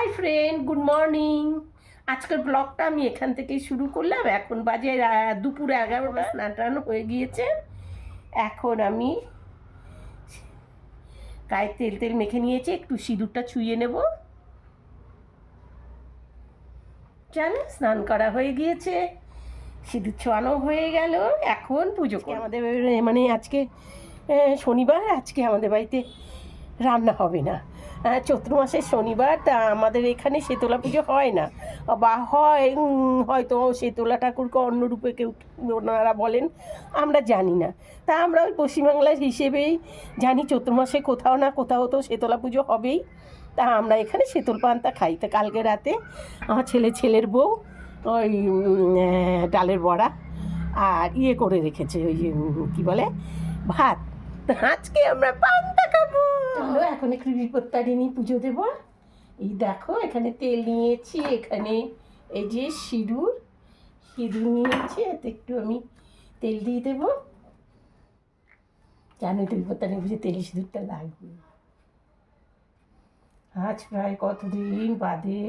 Hi friend good morning আজকের ব্লগটা আমি এখান থেকেই শুরু করলাম। এখন বাজে দুপুর এগারোটা স্নান টান হয়ে গিয়েছে। এখন আমি গায়ে তেল তেল মেখে নিয়েছি একটু সিঁদুরটা ছুঁয়ে নেব। জানো স্নান করা হয়ে গিয়েছে সিঁদুর ছোয়ানো হয়ে গেল। এখন পুজো আমাদের মানে আজকে শনিবার আজকে আমাদের বাড়িতে রান্না হবে না। চৈত্র মাসের শনিবার, তা আমাদের এখানে শীতলা পুজো হয় না। বা হয় হয়তো শীতলা ঠাকুরকে অন্য রূপে কেউ ওনারা বলেন, আমরা জানি না। তা আমরা ওই পশ্চিমবাংলার হিসেবেই জানি চৈত্র মাসে কোথাও না কোথাও তো শীতলা পুজো হবেই। তা আমরা এখানে শীতল পান্তা খাই। তা কালকে রাতে আমার ছেলে, ছেলের বউ, ওই ডালের বড়া, আর ইয়ে করে রেখেছে, ওই কি বলে? ভাত। তা আজকে আমরা পান্তা খাব। চলো, এখন একটু বিপত্তারিণী পুজো দেব। এই দেখো, এখানে তেল নিয়েছি, এখানে এই যে সিঁদুর। সিঁদুর নিয়েছি, এতে একটু আমি তেল দিয়ে দেবো। জানোই তো বিপত্তারিণী পুজো তেল সিঁদুরটা লাগবে। আজ প্রায় কতদিন বাদে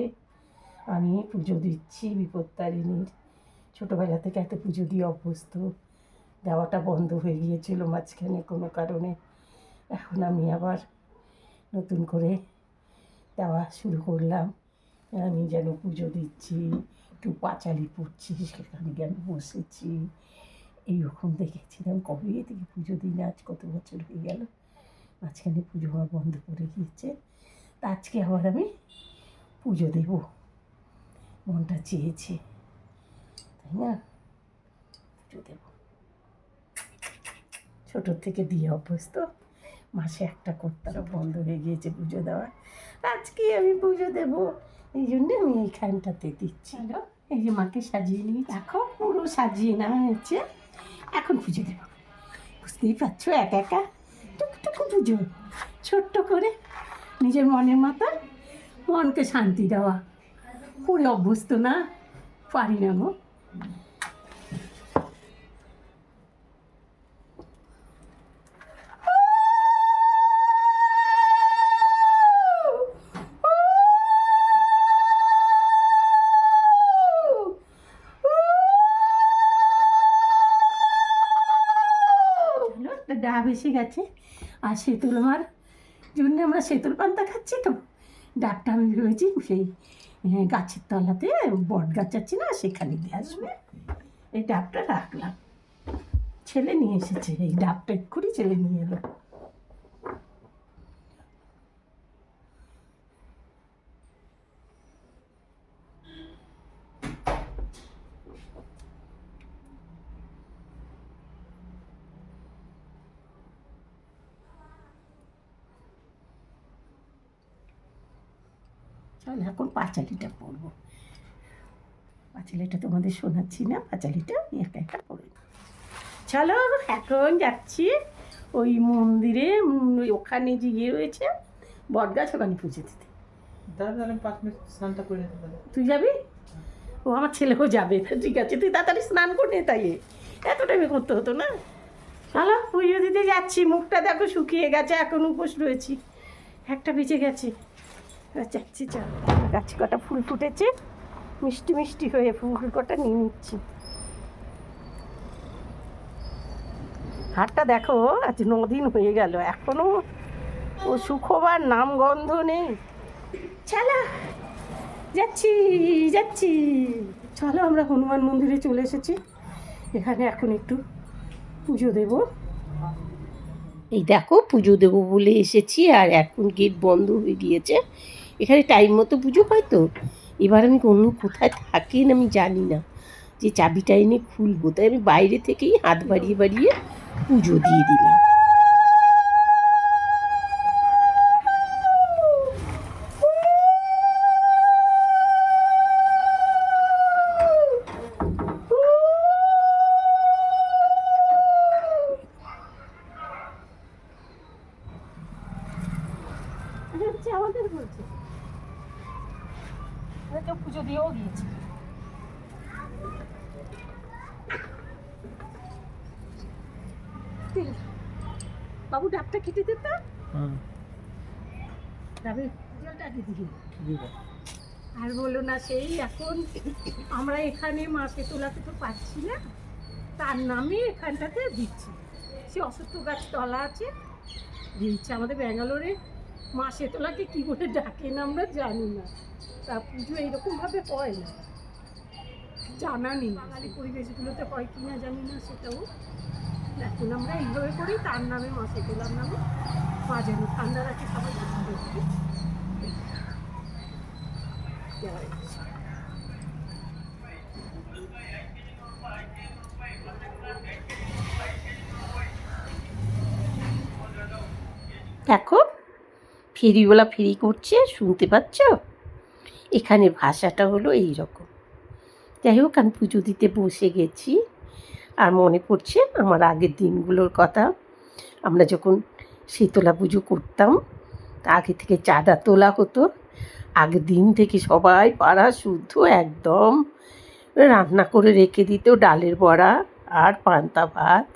আমি পুজো দিচ্ছি বিপত্তারিণীর ছোটোবেলা থেকে এত পুজো দিয়ে অভ্যস্ত। দেওয়াটা বন্ধ হয়ে গিয়েছিল মাঝখানে কোনো কারণে। এখন আমি আবার নতুন করে দেওয়া শুরু করলাম। আমি যেন পুজো দিচ্ছি, একটু পাঁচালি পড়ছি, সেখানে আমি বসেছি। এইরকম দেখেছিলাম কবে থেকে পুজো দিই না আজ কত বছর হয়ে গেল। মাঝখানে পুজো হওয়া বন্ধ করে গিয়েছে। তা আজকে আবার আমি পুজো দেব। মনটা চেয়েছে। তাই না? পুজো দেবো। ছোটোর থেকে দিয়ে অভ্যস্ত। মাসে একটা করতাম বন্ধ হয়ে গিয়েছে পুজো দেওয়া। আজকে আমি পুজো দেব এই জন্যে আমি এইখানটাতে দিচ্ছি। এই যে মাকে সাজিয়ে নিয়ে দেখো পুরো সাজিয়ে নেওয়া হয়েছে। এখন পুজো দেব। বুঝতেই পারছ একা একা টুকটুকু পুজো। ছোট্ট করে নিজের মনের মতো মনকে শান্তি দেওয়া। করে অভ্যস্ত না? পারি না গো। একটা ডাব এসে গেছে, আর সেতুল আমার জন্য আমরা সেতুল পান্তা খাচ্ছি তো। ডাবটা আমি ভেবেছি সেই গাছের তলাতে বট গাছ আছে না, সেখানে দিয়ে আসবে। এই ডাবটা রাখলাম। ছেলে নিয়ে এসেছে, এই ডাবটা এক্ষুনি ছেলে নিয়ে এলো। চল এখন পাঁচালিটা পড়ব। পাঁচালিটা তোমাদের শোনাচ্ছি না পাঁচালিটা আমি একা একা পড়ে চলো এখন যাচ্ছি ওই মন্দিরে ওখানে যে ইয়ে রয়েছে বটগাছ ওখানে পুজো দিতে। দাদা তাহলে পাঁচ মিনিট স্নানটা করে তুই যাবি? ও আমার ছেলেও যাবে ঠিক আছে তুই তাড়াতাড়ি স্নান করে নে তাই এত টাইমে করতে হতো না। চলো পুজো দিতে যাচ্ছি মুখটা দেখো শুকিয়ে গেছে এখন উপোস রয়েছি। একটা বেঁচে গেছে। যাচ্ছি চল। গাছে কটা ফুল ফুটেছে। মিষ্টি মিষ্টি হয়ে ফুল কটা নিয়ে নিচ্ছি। হাটটা দেখো, আজ নদিন হয়ে গেল। এখনও ও সুখবার নাম গন্ধ নেই। চলো যাচ্ছি যাচ্ছি। চলো, আমরা হনুমান মন্দিরে চলে এসেছি। এখানে এখন একটু পুজো দেব। এই দেখো, পুজো দেবো বলে এসেছি, আর এখন গেট বন্ধ হয়ে গিয়েছে। এখানে টাইম মতো পুজো হয় তো। এবার আমি অন্য কোথায় থাকেন আমি জানি না যে চাবিটা এনে খুলবো। তাই আমি বাইরে থেকেই হাত বাড়িয়ে বাড়িয়ে পুজো দিয়ে দিলাম। আমাদের বলছে। কেউ পুজো দিয়েও গিয়েছে। বাবু ডাবটা কেটে দিত ডাবের জলটা আর বলো না সেই এখন আমরা এখানে মাসে তোলাতে তো পাচ্ছি না। তার নামে এখানটাতে দিচ্ছি। সে অসত্য গাছ তলা আছে দিচ্ছে আমাদের ব্যাঙ্গালোরে। মাসে তোলাকে কী করে ডাকেন আমরা জানি না। তা পুজো এইরকমভাবে হয় না। জানা নেই বাঙালি পরিবেশগুলোতে হয় কি না জানি না, সেটাও। এখন আমরা এইভাবে করি তার নামে মাসে তোলার নামে মাঝে ঠান্ডা রাখে সবাই দেখো, ফেরিওয়ালা ফেরি করছে, শুনতে পাচ্ছ? এখানে ভাষাটা হলো এই রকম যাই হোক আমি পুজো দিতে বসে গেছি আর মনে পড়ছে আমার আগের দিনগুলোর কথা। আমরা যখন শীতলা পুজো করতাম আগে থেকে চাঁদা তোলা হতো। আগের দিন থেকে সবাই পাড়া শুদ্ধ একদম। রান্না করে রেখে দিত ডালের বড়া আর পান্তা ভাত।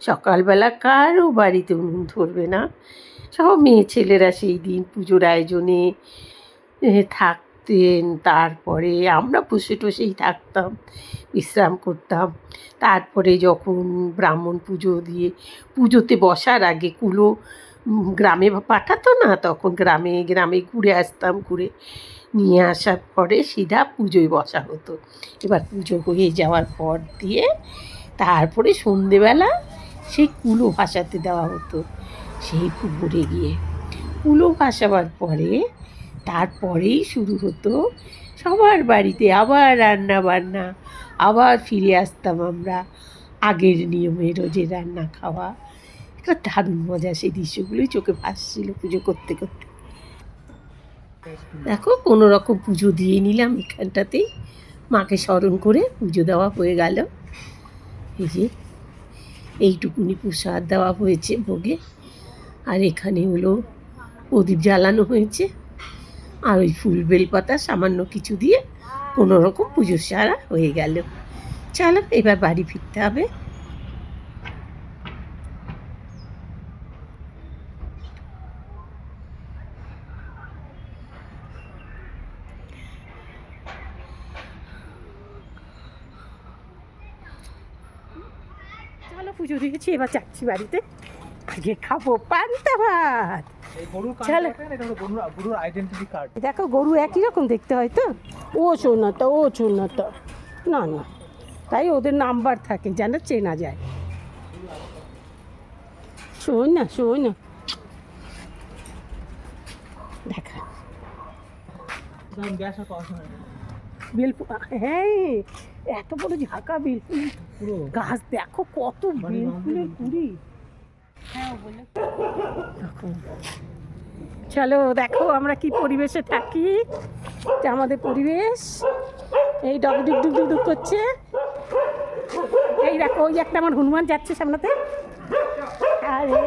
সকালবেলা কারও বাড়িতে উনুন ধরবে না। সব মেয়ে ছেলেরা সেই দিন পুজোর আয়োজনে এ, থাকতেন তারপরে আমরা বসে টসেই থাকতাম, বিশ্রাম করতাম। তারপরে যখন ব্রাহ্মণ পুজো দিয়ে, পুজোতে বসার আগে কুলো গ্রামে পাঠাতো না? তখন গ্রামে গ্রামে ঘুরে আসতাম, ঘুরে নিয়ে আসার পরে সিধা পুজোয় বসা হতো। এবার পুজো হয়ে যাওয়ার পর দিয়ে তারপরে সন্ধেবেলা সেই কুলো ভাসাতে দেওয়া হতো, সেই পুকুরে গিয়ে। কুলো ভাসাবার পরে তারপরেই শুরু হতো সবার বাড়িতে আবার রান্না বান্না আবার ফিরে আসতাম আমরা আগের নিয়মে রোজে রান্না খাওয়া। একটা দারুণ মজা সেই দৃশ্যগুলোই চোখে ভাসছিল পুজো করতে করতে। দেখো, কোনো রকম পুজো দিয়ে নিলাম এখানটাতেই। মাকে স্মরণ করে পুজো দেওয়া হয়ে গেল। এই যে, এইটুকুনি প্রসাদ দেওয়া হয়েছে ভোগে। আর এখানে হলো প্রদীপ জ্বালানো হয়েছে। আর ওই ফুল বেলপাতা সামান্য কিছু দিয়ে কোনো রকম পুজো সারা হয়ে গেল। চলো, এবার বাড়ি ফিরতে হবে। পুজো দিয়েছি, এবার যাচ্ছি বাড়িতে। আগে খাব পান্তা ভাত। দেখো গরু একই রকম দেখতে হয় তো? ও ও না না তাই ওদের নাম্বার থাকে যেন চেনা যায়। শোন না শোন না। দেখা। বেলফুল হ্যাঁ এত বড় ঝাঁকা বেলফুল গাছ দেখো কত বাড়ি বেলফুলের কুড়ি। চলো, দেখো আমরা কি পরিবেশে থাকি। আমাদের পরিবেশ। এই ডুক ডুক ডুক ডুক করছে। এই দেখো, ওই একটা আমার হনুমান যাচ্ছে সামনেতে। আরে,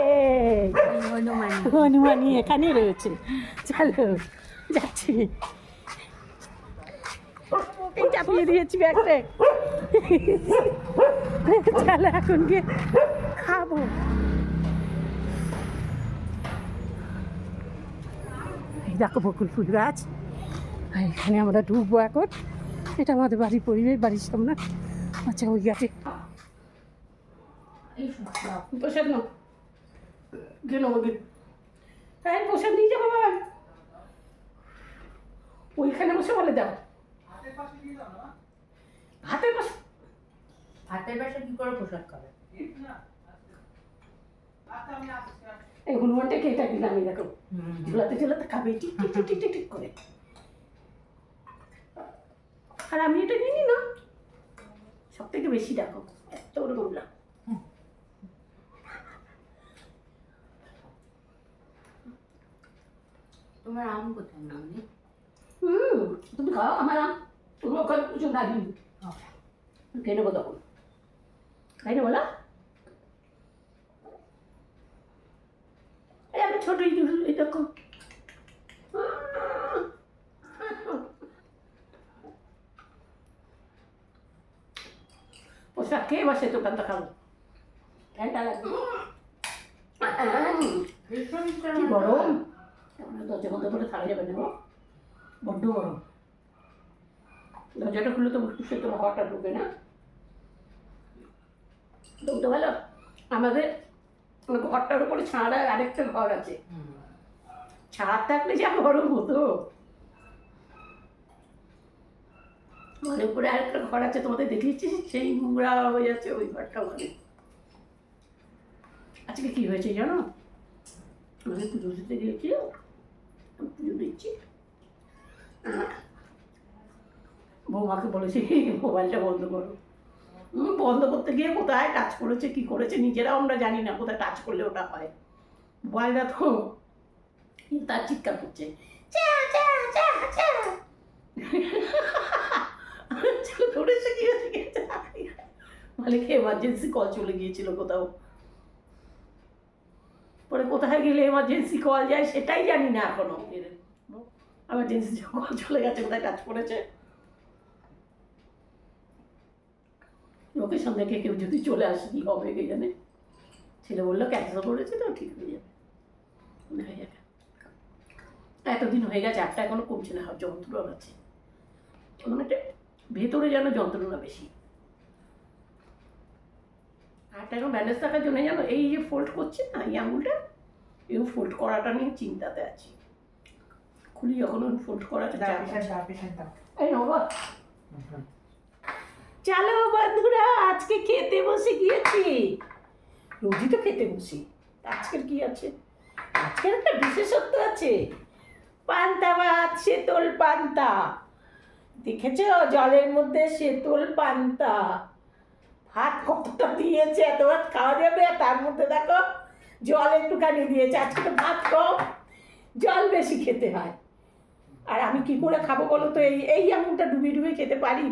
হনুমানই এখানে রয়েছে। চলো, যাচ্ছি। চাপিয়ে দিয়েছি ব্যাগটা চলো, এখন গিয়ে খাব। দেখো বকুল ফুল গাছ। আর এখানে আমরা ঢুকবো এখন। এটা আমাদের বাড়ির পরিবেশ বাড়ির সামনে। আচ্ছা ওই গাছে। প্রসাদ নাও। গেল আমাকে। তাই প্রসাদ নিয়ে যাব বাবা। ওইখানে বসে বলে দাও। হাতের পাশে হাতের পাশে। কি করে প্রসাদ খাবে? এই হনুমানটাকে এটা দিলাম এই দেখো। ঝুলাতে ঝুলাতে খাবে টিক টিক টিক টিক টিক করে। আর আমি এটা নিই না সব থেকে বেশি দেখো এত বড় গামলা তোমার আম কোথায় মামনি হুম তুমি খাও আমার আম। তুমি ওখানে দাঁড়িয়ে খেয়ে নেব তখন। খাই নেব না এই আমি ছোট দেখো পোশাক খেয়ে বসে দোকানটা খাব। ঠান্ডা লাগবে। গরম। দরজা বড্ড গরম। দরজাটা খুলে তো না। ভালো? আমাদের ঘরটার উপরে ছাড়া আরেকটা ঘর আছে। ছাদ থাকলে যা গরম হতো। ঘরের উপরে আরেকটা ঘর আছে তোমাদের দেখিয়েছি সেই নোংরা হয়ে যাচ্ছে ওই ঘরটা মানে আজকে কি হয়েছে জানো? আমাদের পুজো দিতে গিয়েছি। আমি পুজো দিচ্ছি। বৌমাকে বলেছি মোবাইলটা বন্ধ করো। বন্ধ করতে গিয়ে কোথায় টাচ করেছে কি করেছে নিজেরাও আমরা জানি না কোথায় টাচ করলে ওটা হয়। মোবাইলটা তো তার চিৎকার করছে হয়েছে? মালিক এমার্জেন্সি কল চলে গিয়েছিল কোথাও। পরে কোথায় গেলে এমার্জেন্সি কল যায় সেটাই জানি না এখনও। এমার্জেন্সি কল চলে গেছে কোথায় টাচ করেছে। লোকেশন দেখে কেউ যদি চলে আসে কি হবে কে জানে ছেলে বলল ক্যান্সার করেছে তো ঠিক হয়ে যাবে। যাবে এতদিন হয়ে গেছে একটা এখনও কমছে না যন্ত্রণা আছে। মানে ভেতরে যেন যন্ত্রণা বেশি। হাতটা এখন ব্যান্ডেজ থাকার জন্য জানো এই যে ফোল্ড করছে না এই আঙুলটা এই ফোল্ড করাটা নিয়ে চিন্তাতে আছি। খুলি যখন ফোল্ড করাটা আছে। এই নবা চলো বন্ধুরা, আজকে খেতে বসে গিয়েছি। রোজই তো খেতে বসি। আজকের কি আছে? আজকের একটা বিশেষত্ব আছে। পান্তা ভাত শেতল পান্তা। দেখেছ? জলের মধ্যে শেতল পান্তা। ভাত কতটা দিয়েছে, এত ভাত খাওয়া যাবে? আর তার মধ্যে দেখো, জল একটুখানি দিয়েছে। আজকে তো ভাত কম, জল বেশি খেতে হয়। আর আমি কি করে খাব বলো তো? এই এই আঙুলটা ডুবিয়ে ডুবিয়ে খেতে পারি?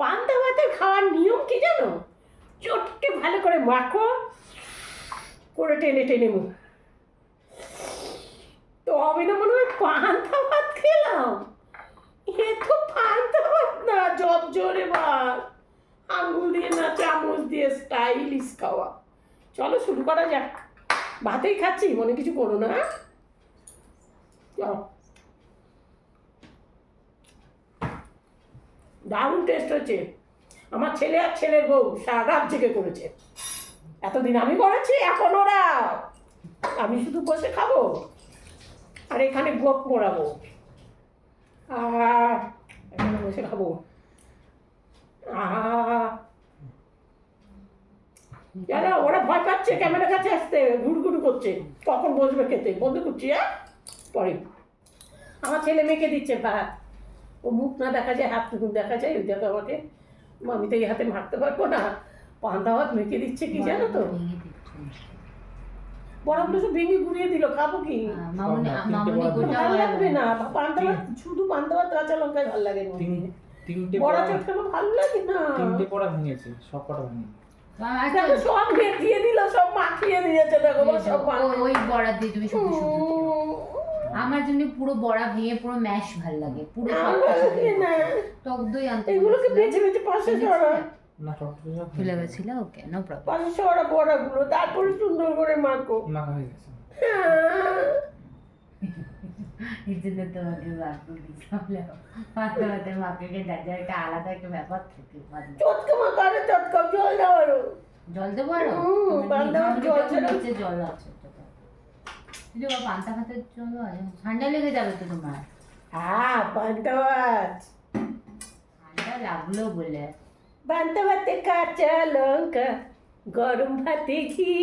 পান্তা ভাতের খাওয়ার নিয়ম কি জানো? চটকে ভালো করে মাখো, করে টেনে টেনে মুখ। তো আমি না মনে হয় পান্তা ভাত খেলাম। এ তো পান্তা ভাত না, জব জোরে ভাত আঙুল দিয়ে না, চামচ দিয়ে স্টাইলিশ খাওয়া। চলো শুরু করা যাক। ভাতেই খাচ্ছি, মনে কিছু করো না হ্যাঁ? চলো দারুণ টেস্ট হয়েছে। আমার ছেলে আর ছেলের বউ সারা রাত জেগে করেছে। এতদিন আমি করেছি, এখন ওরা। আমি শুধু বসে খাব আর এখানে গোপ মোড়াবো। এখানে বসে খাব। জানো ওরা ভয় পাচ্ছে ক্যামেরা কাছে আসতে, ঘুরঘুর করছে। কখন বসবে খেতে? বন্ধ করছি হ্যাঁ পরে। আমার ছেলে মেয়েকে দিচ্ছে ভাত। ও মুখ না দেখা যায় হাত টুকুন দেখা যায় ওই দেখো আমাকে আমি তো এই হাতে মারতে পারব না? পান্তা ভাত মেখে দিচ্ছে কি জানো তো? বরফটা সব ভেঙে ঘুরিয়ে দিল খাব কি? মামনি মামনি গোটা ভালো লাগবে না? পান্তা ভাত শুধু পান্তা ভাত কাঁচা লঙ্কায় ভালো লাগে তিনটে বড়া চটকানো ভালো লাগে না। তিনটে পড়া ভেঙেছে সব কটা ভেঙে। দেখো সব দিয়ে দিল সব মাখিয়ে দিয়েছে দেখো সব ওই বড়া দিয়ে তুমি আমার জন্য পুরো বড়া ভেঙে পুরো ম্যাশ ভালো লাগে পুরো টক দই আনতে এগুলোকে। বেছে বেছে পাশে সরা না সব কিছু সব ভুলে গেছিল? ওকে নো প্রবলেম পাশে সরা বড়াগুলো তারপরে সুন্দর করে মাখো। মাখা হয়ে গেছে। এই জন্য তোমাকে বাপু দিয়েছিলাম পাতা পাতা মাকে দাদা একটা আলাদা একটা ব্যাপার থাকে। চটকা মাখা আরে চটকা জল দেবো আরও? জল আছে। পান্তা ভাতের জল ঠান্ডা লেগে যাবে তো তোমার? হ্যাঁ পান্তা ভাত। ঠান্ডা লাগল বলে। পান্তা ভাতে কাঁচা লঙ্কা গরম ভাতে ঘি।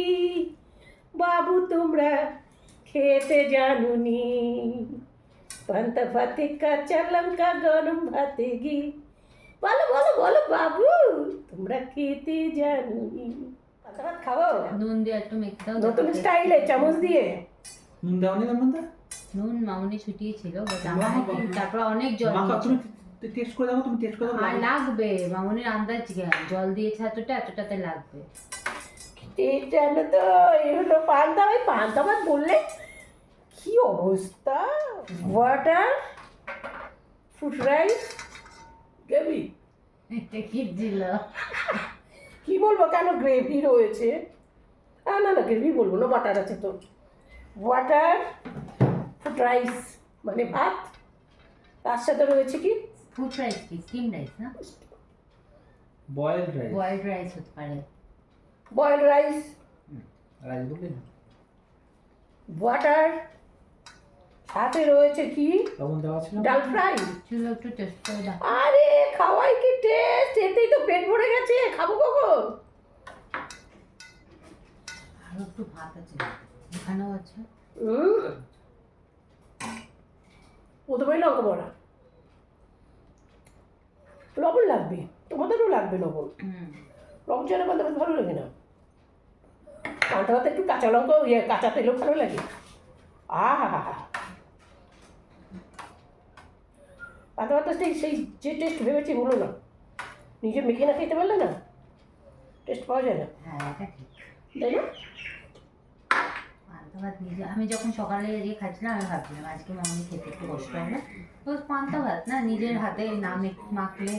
বাবু তোমরা খেতে জানুনি। পান্তা ভাতে কাঁচা লঙ্কা গরম ভাতে ঘি। বলো বলো বলো বাবু তোমরা খেতে জানুনি। পান্তা ভাত খাও? নুন দিয়ে একটু মেখে দাও নতুন স্টাইলে চামচ দিয়ে। নুন দাওনি তার মধ্যে নুন মামুনি ছুটিয়েছিল বাট আমার কি- তারপর অনেক জল তুমি টেস্ট করে দেখো তুমি টেস্ট করে আর লাগবে মামুনির আন্দাজ জ্ঞান জল দিয়েছে এতটা এতটাতে লাগবে। এই জানো তো এই হলো পান্তা ভাই পান্তা ভাত বললে কি অবস্থা? ওয়াটার ফ্রুট রাইস গ্রেভি এটা কি ছিল কি বলব কেন গ্রেভি রয়েছে? না না গ্রেভি বলব না বাটার আছে তো। ওয়াটার ফুড রাইস মানে ভাত। তার সাথে রয়েছে কি? ফুড রাইস কি? স্টিম রাইস না? বয়েলড রাইস বয়েলড রাইস হতে পারে। বয়েল রাইস রাইস বললি না ওয়াটার সাথে রয়েছে কি? লবণ দেওয়া ছিল ডাল ফ্রাই ছিল একটু টেস্ট করে দাও। আরে খাওয়াই কি টেস্ট এতেই তো পেট ভরে গেছে। খাব কখন? আরও একটু ভাত আছে। এখানেও আছে। প্রথমেই লঙ্কা বড়া লবণ লাগবে তোমাদেরও লাগবে লবণ। লবণ ছাড়া পান্তা ভালো লাগে না। পান্তা ভাত একটু কাঁচা লঙ্কা ইয়ে কাঁচা তেলও ভালো লাগে। আহা। পান্তা ভাতটা সেই সেই যে টেস্ট ভেবেছি বলো না। নিজে মেখে না খেতে পারলে না? টেস্ট পাওয়া যায় না। হ্যাঁ তাই না? ভাত নিজে আমি যখন সকালে ইয়ে খাচ্ছিলাম আমি ভাবছিলাম আজকে মামনি খেতে একটু কষ্ট হবে তো পান্তা ভাত না নিজের হাতে না মাখলে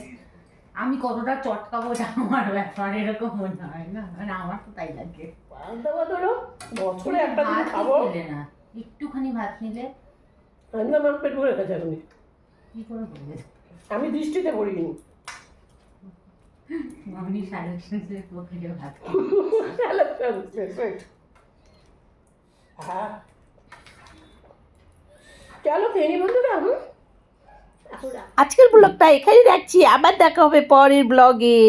আমি কতটা চটকাবো ওটা আমার ব্যাপার এরকম মনে হয় না। মানে আমার তো তাই লাগে। পান্তা ভাত হলো বছরে একটা দিন খাব। না। একটুখানি ভাত নিলে আমি আমার পেট ভরে গেছে এখন। কি করে বলবে? আমি দৃষ্টিতে পড়িনি। মামনি পক্ষে ভাত হ্যাঁ। চলো খেয়ে নি বন্ধুরা হুম? আজকের ব্লগটা এখানেই রাখছি আবার দেখা হবে পরের ব্লগে